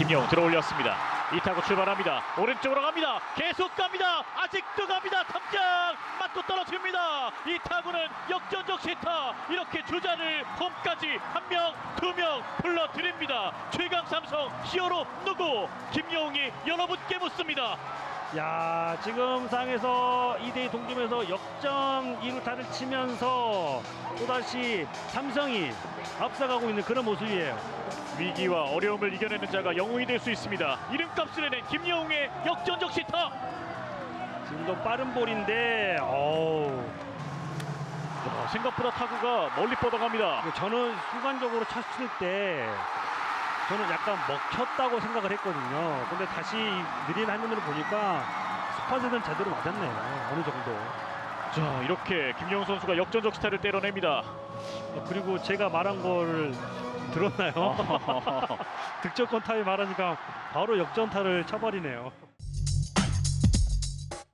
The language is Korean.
김영웅 들어올렸습니다. 이 타고 출발합니다. 오른쪽으로 갑니다. 계속 갑니다. 아직도 갑니다. 탐장 맞고 떨어집니다. 이 타구는 역전적 시타. 이렇게 주자를 홈까지 한 명, 두 명 불러드립니다. 최강 삼성 히어로 누구? 김영웅이 여러분께 묻습니다. 야 지금 상에서 2대2 동점에서 역전 2루타를 치면서 또다시 삼성이 앞서가고 있는 그런 모습이에요. 위기와 어려움을 이겨내는 자가 영웅이 될 수 있습니다. 이름값을 내는 김영웅의 역전적 시타. 지금도 빠른 볼인데 어우 야, 생각보다 타구가 멀리 뻗어갑니다. 저는 순간적으로 쳤을 때 저는 약간 먹혔다고 생각을 했거든요. 근데 다시 느린 화면으로 보니까 스팟에는 제대로 맞았네요. 어느 정도. 자 이렇게 김영웅 선수가 역전적 시타를 때려냅니다. 어, 그리고 제가 말한 걸 들었나요? 득점권 타임 말하니까 바로 역전타를 쳐버리네요.